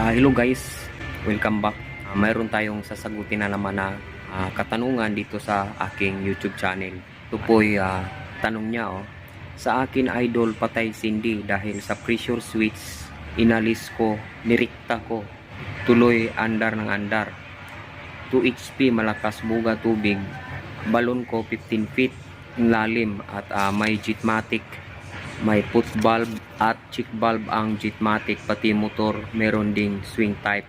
Ah, hello guys, welcome back. Ah, mayroon tayong sasagutin na naman na ah, katanungan dito sa aking YouTube channel. Ito po ah, tanong niya oh. Sa akin idol patay sindi dahil sa pressure switch inalis ko, nirikta ko. Tuloy andar ng andar. 2 HP malakas buga tubig. Balon ko 15 feet lalim at ah, may Jitmatic may put valve at check valve ang Jitmatic pati motor meron ding swing type.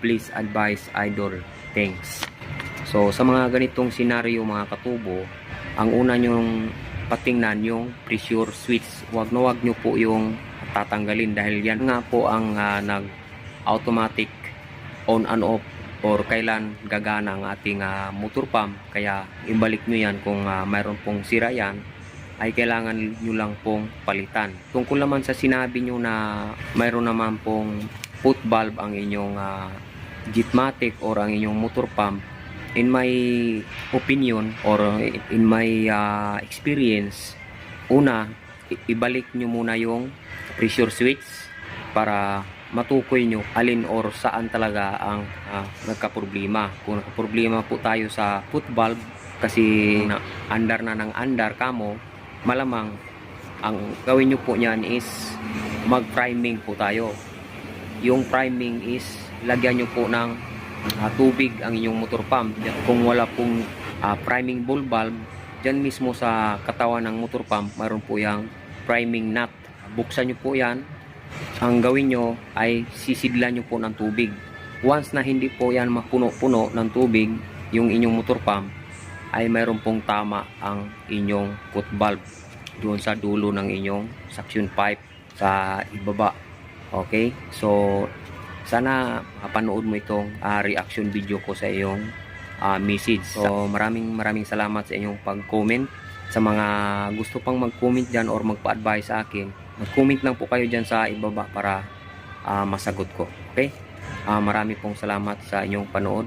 Please advise idol. Thanks. So sa mga ganitong senaryo mga katubo ang una nyong patingnan yung pressure switch. Wag na wag nyo po yung tatanggalin dahil yan nga po ang ah, nag automatic on and off or kailan gagana ang ating ah, motor pump. Kaya ibalik nyo yan kung ah, mayroon pong sira yan ay kailangan nyo lang pong palitan. Tungkol naman sa sinabi nyo na mayroon naman pong put valve ang inyong uh, Jitmatic or ang inyong motor pump, in my opinion or in my ah, experience, una, ibalik nyo muna yung pressure switch para matukoy nyo alin or saan talaga ang ah, nagka-problema. Kung nagka-problema po tayo sa put valve kasi na andar na ng andar kamo, malamang ang gawin nyo po niyan is mag-priming po tayo. Yung priming is lagyan nyo po ng ah, tubig ang inyong motor pump. Kung wala pong ah, priming ball valve, dyan mismo sa katawan ng motor pump, mayroon po yung priming nut. Buksan nyo po yan. Ang gawin nyo ay sisidlan nyo po ng tubig. Once na hindi po yan mapuno-puno ng tubig, yung inyong motor pump, ay mayroon pong tama ang inyong put valve doon sa dulo ng inyong suction pipe sa ibaba. Okay? So, sana mapanood mo itong ah, reaction video ko sa iyong ah, message. So, maraming maraming salamat sa inyong pag-comment. Sa mga gusto pang mag-comment dyan or magpa-advise sa akin, mag-comment lang po kayo dyan sa ibaba para ah, masagot ko. Okay? Ah, marami pong salamat sa inyong panood.